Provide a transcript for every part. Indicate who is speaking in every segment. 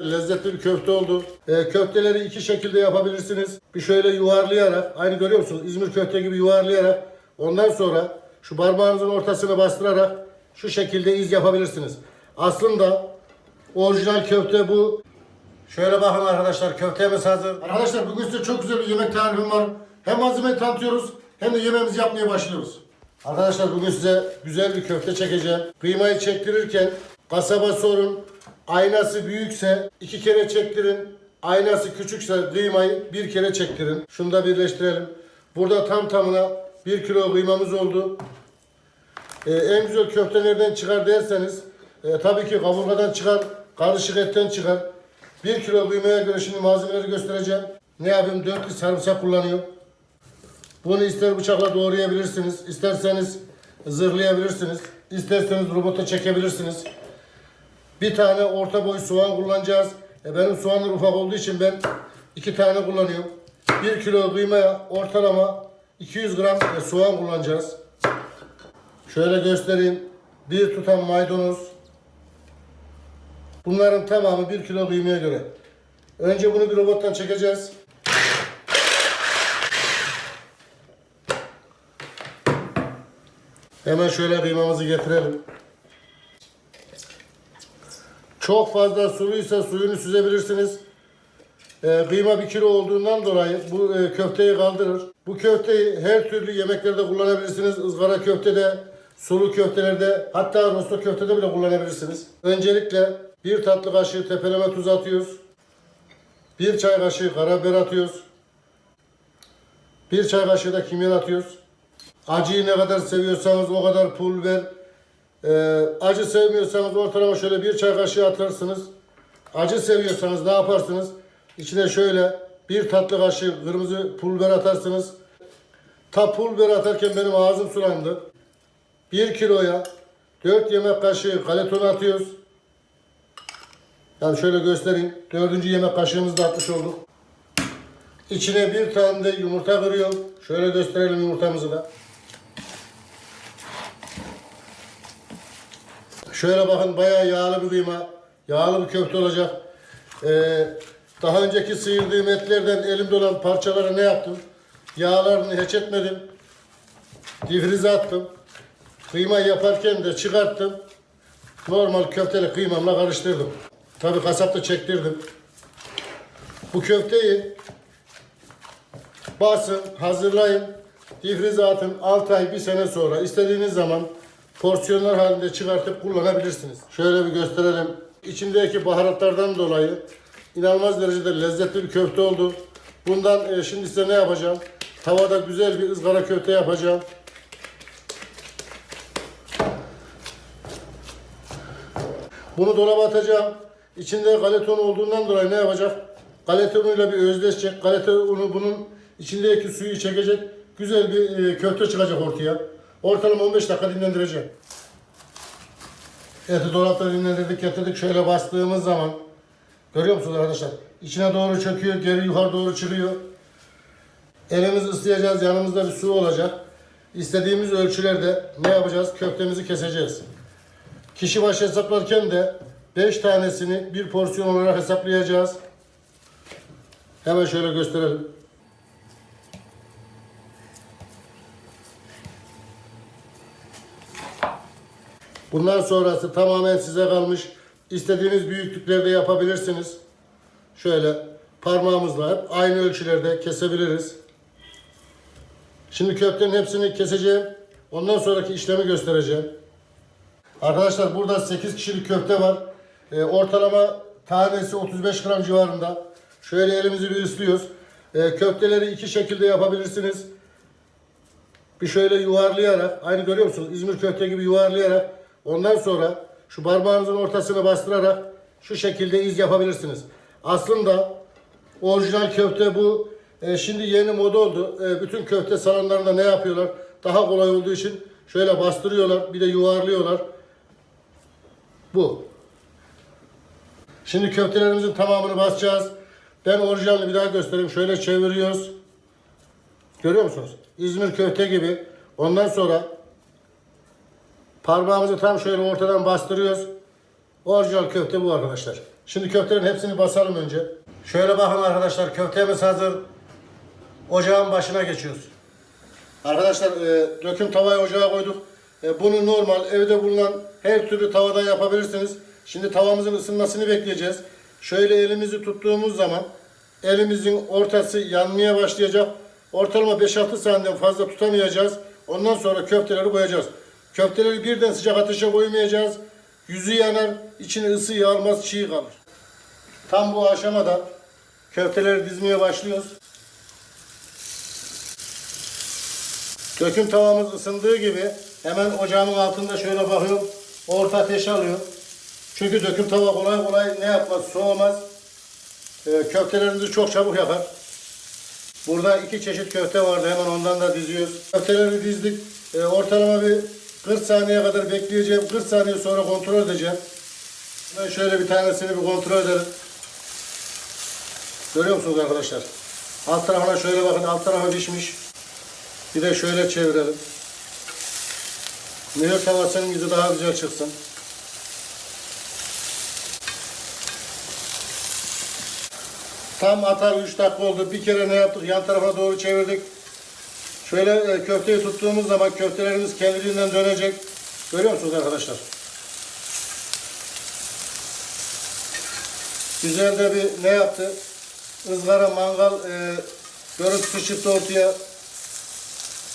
Speaker 1: Lezzetli bir köfte oldu. Ee, köfteleri iki şekilde yapabilirsiniz. Bir şöyle yuvarlayarak, aynı görüyor musunuz? İzmir köfte gibi yuvarlayarak, ondan sonra şu parmağınızın ortasına bastırarak şu şekilde iz yapabilirsiniz. Aslında orijinal köfte bu. Şöyle bakın arkadaşlar köftemiz hazır. Arkadaşlar bugün size çok güzel bir yemek tarifim var. Hem malzemeyi tanıtıyoruz hem de yemeğimizi yapmaya başlıyoruz. Arkadaşlar bugün size güzel bir köfte çekeceğim. Kıymayı çektirirken kasaba sorun. Aynası büyükse iki kere çektirin. Aynası küçükse kıymayı bir kere çektirin. Şunu da birleştirelim. Burada tam tamına bir kilo kıymamız oldu. Ee, en güzel köfte nereden çıkar derseniz e, tabii ki kaburgadan çıkar, karışık etten çıkar. Bir kilo kıymaya göre şimdi malzemeleri göstereceğim. Ne yapayım? Dört diş sarımsak kullanıyorum. Bunu ister bıçakla doğrayabilirsiniz, isterseniz zırhlayabilirsiniz, isterseniz robota çekebilirsiniz. Bir tane orta boy soğan kullanacağız. E, benim soğanlar ufak olduğu için ben iki tane kullanıyorum. Bir kilo kıymaya ortalama 200 gram e, soğan kullanacağız. Şöyle göstereyim. Bir tutam maydanoz. Bunların tamamı bir kilo kıymaya göre. Önce bunu bir robottan çekeceğiz. Hemen şöyle kıymamızı getirelim. Çok fazla suluysa suyunu süzebilirsiniz. Ee, kıyma bir kilo olduğundan dolayı bu e, köfteyi kaldırır. Bu köfteyi her türlü yemeklerde kullanabilirsiniz. Izgara köftede, sulu köftelerde, hatta rosto köftede bile kullanabilirsiniz. Öncelikle bir tatlı kaşığı tepeleme tuz atıyoruz. Bir çay kaşığı karabiber atıyoruz. Bir çay kaşığı da kimyon atıyoruz. Acıyı ne kadar seviyorsanız o kadar pul biber. Ee, acı sevmiyorsanız ortalama şöyle bir çay kaşığı atarsınız. Acı seviyorsanız ne yaparsınız? İçine şöyle bir tatlı kaşığı kırmızı pul biber atarsınız. Ta pul biber atarken benim ağzım sulandı. Bir kiloya 4 yemek kaşığı kaleton atıyoruz. Yani şöyle göstereyim. Dördüncü yemek kaşığımızı da atmış olduk. İçine bir tane de yumurta kırıyorum. Şöyle gösterelim yumurtamızı da. Şöyle bakın bayağı yağlı bir kıyma. Yağlı bir köfte olacak. Ee, daha önceki sıyırdığım etlerden elimde olan parçaları ne yaptım? Yağlarını hiç etmedim. Difrize attım. Kıyma yaparken de çıkarttım. Normal köfteli kıymamla karıştırdım. Tabi kasapta çektirdim. Bu köfteyi basın, hazırlayın. Difrize atın 6 ay, 1 sene sonra istediğiniz zaman porsiyonlar halinde çıkartıp kullanabilirsiniz. Şöyle bir gösterelim. İçindeki baharatlardan dolayı inanılmaz derecede lezzetli bir köfte oldu. Bundan e, şimdi size ne yapacağım? Tavada güzel bir ızgara köfte yapacağım. Bunu dolaba atacağım. İçinde galeta unu olduğundan dolayı ne yapacak? Galeta unuyla bir özdeşecek. Galeta unu bunun içindeki suyu çekecek. Güzel bir e, köfte çıkacak ortaya. Ortalama 15 dakika dinlendireceğim. Eti dolapta dinlendirdik getirdik. Şöyle bastığımız zaman görüyor musunuz arkadaşlar? İçine doğru çöküyor, geri yukarı doğru çıkıyor. Elimizi ıslayacağız, yanımızda bir su olacak. İstediğimiz ölçülerde ne yapacağız? Köftemizi keseceğiz. Kişi başı hesaplarken de 5 tanesini bir porsiyon olarak hesaplayacağız. Hemen şöyle gösterelim. Bundan sonrası tamamen size kalmış. İstediğiniz büyüklüklerde yapabilirsiniz. Şöyle parmağımızla hep aynı ölçülerde kesebiliriz. Şimdi köftenin hepsini keseceğim. Ondan sonraki işlemi göstereceğim. Arkadaşlar burada 8 kişilik köfte var. Ee, ortalama tanesi 35 gram civarında. Şöyle elimizi bir ıslıyoruz. Ee, köfteleri iki şekilde yapabilirsiniz. Bir şöyle yuvarlayarak, aynı görüyor musunuz? İzmir köfte gibi yuvarlayarak ondan sonra şu parmağınızın ortasına bastırarak şu şekilde iz yapabilirsiniz. Aslında orijinal köfte bu. Ee, şimdi yeni moda oldu. Ee, bütün köfte salonlarında ne yapıyorlar? Daha kolay olduğu için şöyle bastırıyorlar, bir de yuvarlıyorlar. Bu. Şimdi köftelerimizin tamamını basacağız. Ben orijinalini bir daha göstereyim. Şöyle çeviriyoruz. Görüyor musunuz? İzmir köfte gibi. Ondan sonra parmağımızı tam şöyle ortadan bastırıyoruz. Orijinal köfte bu arkadaşlar. Şimdi köftelerin hepsini basalım önce. Şöyle bakın arkadaşlar köftemiz hazır. Ocağın başına geçiyoruz. Arkadaşlar e, döküm tavayı ocağa koyduk. E, bunu normal evde bulunan her türlü tavada yapabilirsiniz. Şimdi tavamızın ısınmasını bekleyeceğiz. Şöyle elimizi tuttuğumuz zaman elimizin ortası yanmaya başlayacak. Ortalama 5-6 saniyeden fazla tutamayacağız. Ondan sonra köfteleri koyacağız. Köfteleri birden sıcak ateşe koymayacağız. Yüzü yanar, içine ısı almaz, çiğ kalır. Tam bu aşamada köfteleri dizmeye başlıyoruz. Döküm tavamız ısındığı gibi hemen ocağımın altında şöyle bakıyorum. Orta ateş alıyor. Çünkü döküm tava kolay kolay ne yapmaz soğumaz. Ee, köftelerimizi çok çabuk yapar. Burada iki çeşit köfte vardı. Hemen ondan da diziyoruz. Köfteleri dizdik. Ee, ortalama bir 40 saniye kadar bekleyeceğim. 40 saniye sonra kontrol edeceğim. Ben şöyle bir tanesini bir kontrol edelim. Görüyor musunuz arkadaşlar? Alt tarafına şöyle bakın. Alt tarafı pişmiş. Bir de şöyle çevirelim. Mühür tavasının yüzü daha güzel çıksın. Tam atar 3 dakika oldu. Bir kere ne yaptık? Yan tarafa doğru çevirdik. Şöyle e, köfteyi tuttuğumuz zaman köftelerimiz kendiliğinden dönecek. Görüyor musunuz arkadaşlar? Güzel de bir ne yaptı? Izgara mangal e, görüntüsü çıktı ortaya.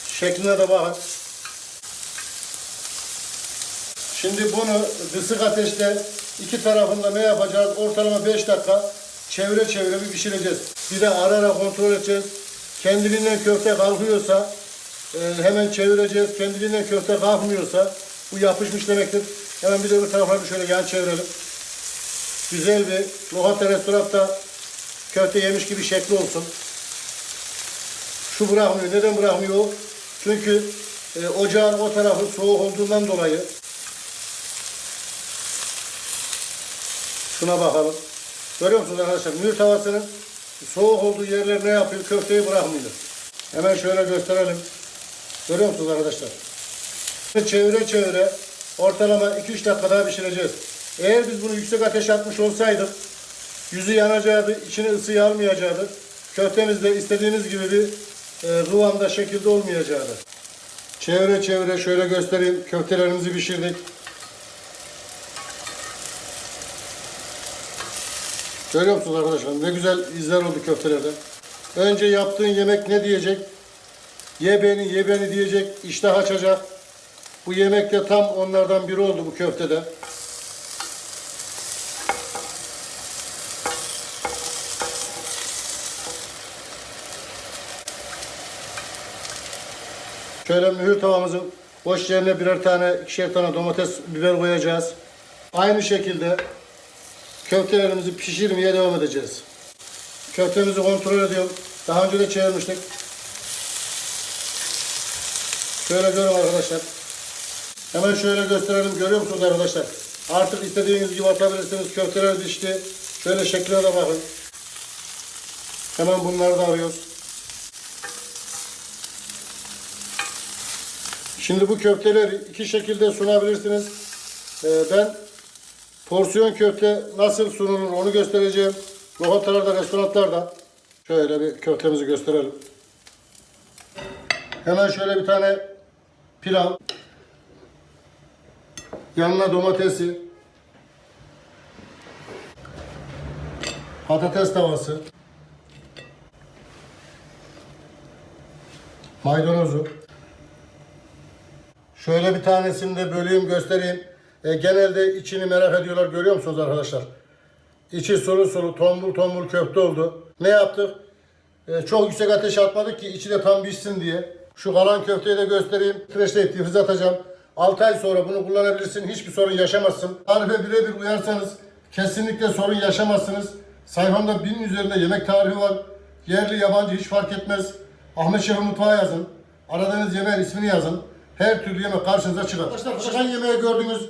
Speaker 1: Şekline de bakın. Şimdi bunu kısık ateşte iki tarafında ne yapacağız? Ortalama 5 dakika çevire çevire bir pişireceğiz. Bir de ara ara kontrol edeceğiz. Kendiliğinden köfte kalkıyorsa e, hemen çevireceğiz. Kendiliğinden köfte kalkmıyorsa bu yapışmış demektir. Hemen bir de tarafa bir şöyle yan çevirelim. Güzel bir lokanta restoranda köfte yemiş gibi şekli olsun. Şu bırakmıyor. Neden bırakmıyor? Çünkü e, ocağın o tarafı soğuk olduğundan dolayı Şuna bakalım. Görüyor musunuz arkadaşlar? Mühür tavasının soğuk olduğu yerler ne yapıyor? Köfteyi bırakmıyor. Hemen şöyle gösterelim. Görüyor musunuz arkadaşlar? Çevire çevire ortalama 2-3 dakika daha pişireceğiz. Eğer biz bunu yüksek ateş atmış olsaydık yüzü yanacaktı, içine ısıyı almayacaktı. Köftemiz de istediğimiz gibi bir e, kıvamda şekilde olmayacaktı. Çevire çevire şöyle göstereyim. Köftelerimizi pişirdik. Görüyor musunuz arkadaşlar? Ne güzel izler oldu köftelerde. Önce yaptığın yemek ne diyecek? Ye beni, ye beni diyecek, iştah açacak. Bu yemek de tam onlardan biri oldu bu köftede. Şöyle mühür tavamızın boş yerine birer tane, ikişer tane domates, biber koyacağız. Aynı şekilde köftelerimizi pişirmeye devam edeceğiz. Köftemizi kontrol ediyorum. Daha önce de çevirmiştik. Şöyle görün arkadaşlar. Hemen şöyle gösterelim. Görüyor musunuz arkadaşlar? Artık istediğiniz gibi atabilirsiniz. Köfteler pişti. Şöyle şekline de bakın. Hemen bunları da arıyoruz. Şimdi bu köfteleri iki şekilde sunabilirsiniz. Ee, ben porsiyon köfte nasıl sunulur onu göstereceğim. Lokantalarda, restoranlarda. Şöyle bir köftemizi gösterelim. Hemen şöyle bir tane pilav. Yanına domatesi. Patates tavası. Maydanozu. Şöyle bir tanesini de böleyim göstereyim. E, genelde içini merak ediyorlar görüyor musunuz arkadaşlar? İçi sulu sulu tombul tombul köfte oldu. Ne yaptık? E, çok yüksek ateş atmadık ki içi de tam pişsin diye. Şu kalan köfteyi de göstereyim. Freşleyip difrize atacağım. 6 ay sonra bunu kullanabilirsin. Hiçbir sorun yaşamazsın. Tarife birebir uyarsanız kesinlikle sorun yaşamazsınız. Sayfamda binin üzerinde yemek tarifi var. Yerli yabancı hiç fark etmez. Ahmet Şef'in mutfağı yazın. Aradığınız yemeğin ismini yazın. Her türlü yemek karşınıza çıkar. Arkadaşlar çıkan yemeği gördünüz.